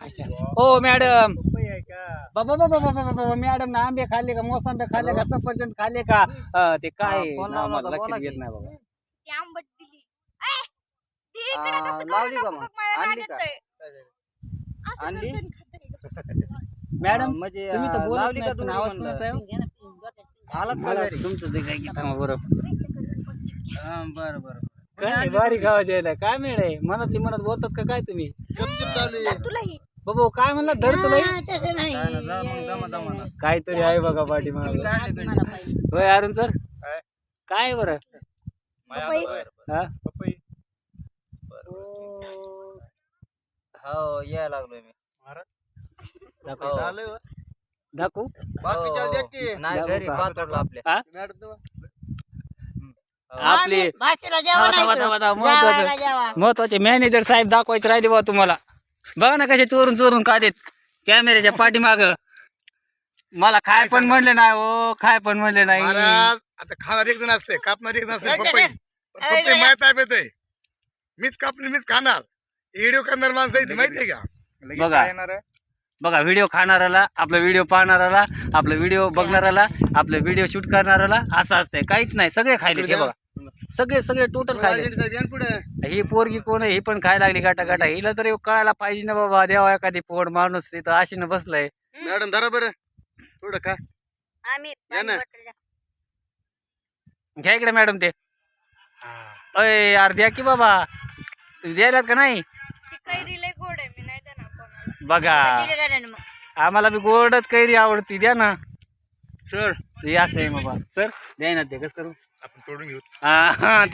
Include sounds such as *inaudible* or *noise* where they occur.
हो मॅडम बाबा बाबा बाबा बाबा मॅडम ना आंबे खाल्ले का मोसंबे खाल्ले का सफरचंद खाल्ले का अं, ते काय हा, नाव मला लक्षात येत की. नाही बाबा ती आंबट दिली ए, ती इकडे आ, तसं करू लावली नको का बघ, मग? मला आणली राग का? येतोय. असं आणली? करतोय आणि खातोय. *laughs* मॅडम म्हणजे तुम्ही तर अं, बोलत लावली नाही का पण दोरी आवाज म्हणलं? कोणाचा आहे हो? आलात का मला घरी? तुमचं ते काय घेता मग बरं हा, बरं बरं काय बारी गावाच्या यायला काय मिळ आहे मनातली मनात बोलतात का काय तुम्ही तर तुलाही बाबा काय म्हणला धर तुला तसं नाही. काहीतरी आहे बघा पाठी? होय अरुण सर काय बरं पपई. हा हो यायला लागलोय मी दाखव हो. दाखवू हो. नाही घरी का? पाठवलं आपल्या हा? हो. आपले भाषेला जेवण थांबा, आहे थांबा, तो. थांबा, जेवायला महत्वाचं. जेवा. महत्त्वाचे मॅनेजर साहेब दाखवायचे राहिले बा तुम्हाला बघा ना कसे चोरून चोरून का देत कॅमेऱ्याच्या पाठीमाग. मला खाय पण म्हणले नाही हो खाय पण म्हणले नाही. महाराज आता खाणार एक जण असते कापणार एक जण असते नाही, पपई. नाही. पपई माहीत आहे. बेते मीच कापली मीच खाणार. व्हिडिओ करणार माणसं आहे ती माहितीये का? बघा. बघा व्हिडिओ खाणाराला आपला व्हिडिओ पाहणाराला आपला व्हिडिओ बघणाराला आपला व्हिडिओ शूट करणाराला असं असतंय. काहीच नाही सगळे खायले हे बघा. सगळे सगळे टोटल खायले. साहेब पुढे? ही पोरगी कोण आहे? ही पण खायला लागली गाटा गाटा हिला तरी कळायला पाहिजे ना बाबा देवा एखादी पोड माणूस तिथं आशीनं बसलाय. मॅडम धरा बरं. थोडं आम्ही या ना. द्या. घ्या इकडे मॅडम ते. अय यार द्या की बाबा. तुम्ही द्यायलात का नाही? ती कैरी लय गोड आहे मी नाही देणार कोणाला. बघा. का मग? आम्हाला बी गोडच कैरी आवडती द्या ना. सर हे असं आहे बाबा सर द्या ना ते कसं करू आपण तोडून घेऊ हा हा ते